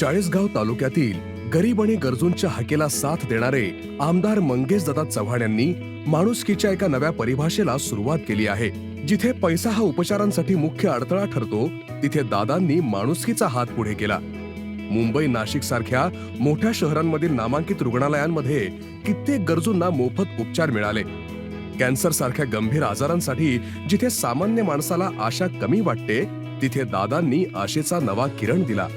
चाळीसगाव तालुक्यातील गरीब आणि गरजूंच्या हकेला साथ देणारे आमदार मंगेश दादा चव्हाण यांनी माणुसकीच्या एका नव्या परिभाषेला सुरुवात केली आहे. जिथे पैसा हा उपचारांसाठी मुख्य अडथळा ठरतो तिथे दादांनी माणुसकीचा हात पुढे केला. मुंबई नाशिक सारख्या मोठ्या शहरांमधील नामांकित रुग्णालयांमध्ये कित्येक गरजूंना मोफत उपचार मिळाले. कॅन्सर सारख्या गंभीर आजारांसाठी जिथे सामान्य माणसाला आशा कमी वाटते तिथे दादांनी आशेचा नवा किरण दिला.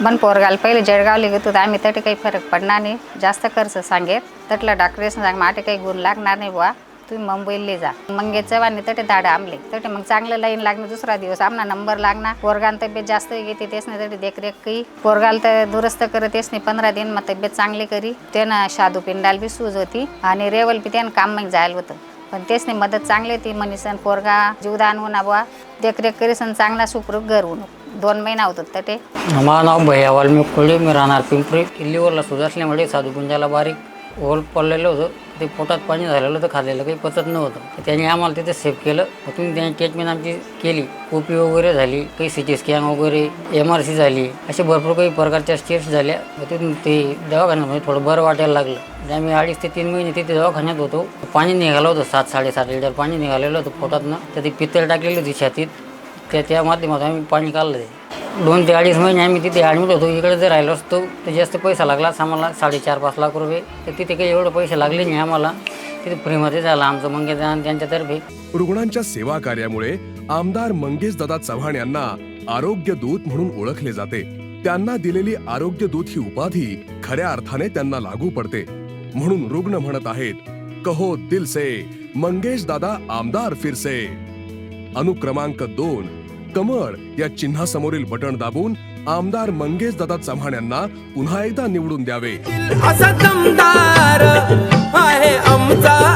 पण पोरगाल पहिले जळगावले घेतो तर आम्ही तटे काही फरक पडणार नाही. जास्त खर्च सांगेल तटला डॉक्टर सांग माटे काही गुण लागणार नाही बुवा. तुम्ही मुंबईला जा. मंगे चव्हाणी तटे धाडं आमले तटे मग चांगलं लाईन लागणं दुसरा दिवस. आमना नंबर लागणार. पोरगान तब्येत जास्त घेते तेच नाही तरी देखरेख काही पोरगाल तर दुरुस्त करत तेच नाही पंधरा दिन मग तब्येत चांगली करी. त्यानं शादू पिंडाल बी सूज होती आणि रेवल बी त्यानं काम मग जायला होतं. पण तेच नाही मदत चांगली होती. मनीसन पोरगा जीवदान होऊन बुवा. देखरेख करीसन चांगला सुखरूप घर होऊन दोन महिना होतो ते. माझं नाव भैया वाल्मिक कोळी मी राहणार पिंपरी किल्लीवरला सूज असल्यामुळे साधूकुंजाला बारीक ओल पडलेलं होतं. ते पोटात पाणी झालेलं होतं खाल्लेलं काही पचत नव्हतं. त्यांनी आम्हाला तिथे सेव्ह केलं. मग तुम्ही त्यांनी ट्रीटमेंट आमची केली. ओपी वगैरे झाली काही सी टी स्कॅन वगैरे एम आर सी झाली असे भरपूर काही प्रकारच्या स्टेप्स झाल्या. तिथून ते दवाखान्यामध्ये थोडं बरं वाटायला लागलं. म्हणजे आम्ही अडीच ते तीन महिने तिथे दवाखान्यात होतो. पाणी निघालं होतं सात साडेसात लिटर पाणी निघालेलं होतं पोटातनं. तर ती पित्तळ टाकलेली होती छातीत. त्या त्या माध्यमातून आम्ही पाणी काढलं ते दोन ते अडीच महिने आम्ही तिथे ॲडमिट होतो. इकडे जर राहिलो असतो तर जास्त पैसा लागलाच आम्हाला. साडेचार पाच लाख रुपये. तर तिथे काही एवढे पैसे लागले नाही आम्हाला. तिथे फ्रीमध्ये झालं आमचं मंगे त्यांच्यातर्फे रुग्णांच्या सेवा कार्यामुळे आमदार मंगेश दादा चव्हाण यांना आरोग्य दूत म्हणून ओळखले जाते. त्यांना दिलेली आरोग्य दूत ही उपाधी खऱ्या अर्थाने त्यांना लागू पडते. म्हणून रुग्ण म्हणत आहेत कहो दिल से मंगेश दादा आमदार फिरसे अनुक्रमांक दोन कमळ या चिन्हासमोरील बटण दाबून आमदार मंगेश दादा चव्हाण यांना पुन्हा एकदा निवडून द्यावे. असा दमदार आहे आमचा. आमदार